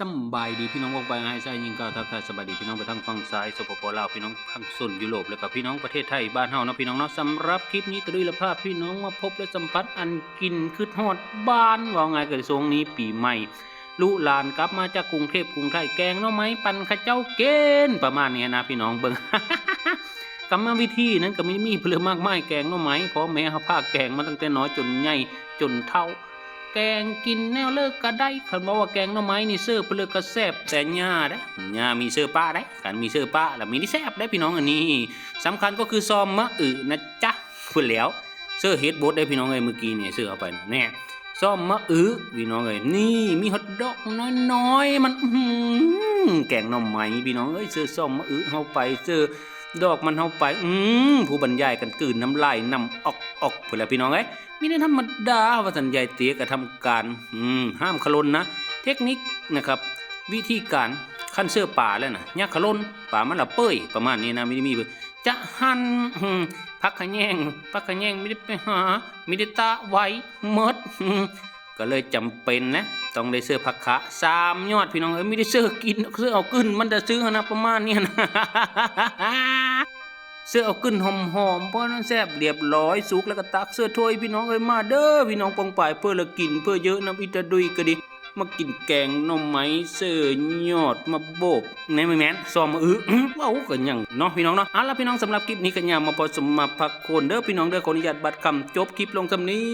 สบายดีพี่น้องวงไปให้ใช่ยิงก้าวทักทายสบายดีพี่น้องไปทางฝั่งซ้ายสปปลาวพี่น้องทางส่วนยุโรปแล้วก็พี่น้องประเทศไทยบ้านเฮาเนาะพี่น้องเนาะสำหรับคลิปนี้ตรีละภาพพี่น้องมาพบและสัมผัสอันกินคือทอดบ้านว่าไงกระทรงนี้ปีใหม่ลูกหลานกลับมาจากกรุงเทพกรุงไทยแกงเนาะไหมปันข้าเจ้าเกณฑ์ประมาณนี้นะพี่น้องเบิ่งกรรมวิธีนั้นก็ม่มีเปลือมากมายแกงเนาะไหมเพราะแม่เขาพาแกงมาตั้งแต่น้อยจนใหญ่จนเท่า แกงกินแนวเลิกก็ได้คันบอกว่าแกงหน่อไม้นี่เสื้อเปลือกก็แซ่บแต่หญ้าได้หญ้ามีเสื้อป้าได้การมีเสื้อป้าแล้วมีที่แซ่บได้พี่น้องอันนี้สำคัญก็คือซอมมะอึนะจ๊ะพูดแล้วเสื้อเฮดบดได้พี่น้องเอ้ยเมื่อกี้เนี่ยเสื้อเอาไปนะแน่ซอมมะอึพี่น้องเอ้ยนี่มีฮอทดอกน้อยๆมันแกงหน่อไม้พี่น้องเอ้ยเสื้อซอมมะอึเข้าไปเสื้อ ดอกมันเข้าไป อืมผู้บรรยายกันกืนน้ำลายนำออกออกพูดแล้วพี่น้องเอ้ยมีในธรรมดาว่าสัญญาเตียกระทำการอืมห้ามขลนนะ เทคนิคนะครับ วิธีการขั้นเสื้อป่าแล้วนะยักขลนป่ามันละเป้ยประมาณนี้นะไม่ได้มีเบิ่งจะหันพักขะแยงพักขะแยงไม่ได้ไปหาไม่ได้ตะไว้หมดอืมก็เลยจำเป็นนะ ต้องได้เสื้อผักขะสามยอดพี่น้องเอ้ยไม่ได้เสื้อกินเสื้อเอาขึ้นมันจะซื้อนะประมาณนี้นะเสื้อเอาขึ้นหอมๆเพราะนั้นแซ่บเรียบร้อยสุกแล้วก็ตักเสื้อถ้วยพี่น้องเอ้ยมาเด้อพี่น้องปองป่ายเพื่อละกินเพื่อเยอะน้ำอิตาดุยก็ดีมากินแกงหน่อไม้เสื้อยอดมาโบกในไม่แมนซอมมาอื้ออว้าวก็ยังเนาะพี่น้องเนาะเอาละพี่น้องสำหรับคลิปนี้ก็อย่ามาพอสมมาพักคนเด้อพี่น้องเด้อขออนุญาตบัดคำจบคลิปลงสำนี้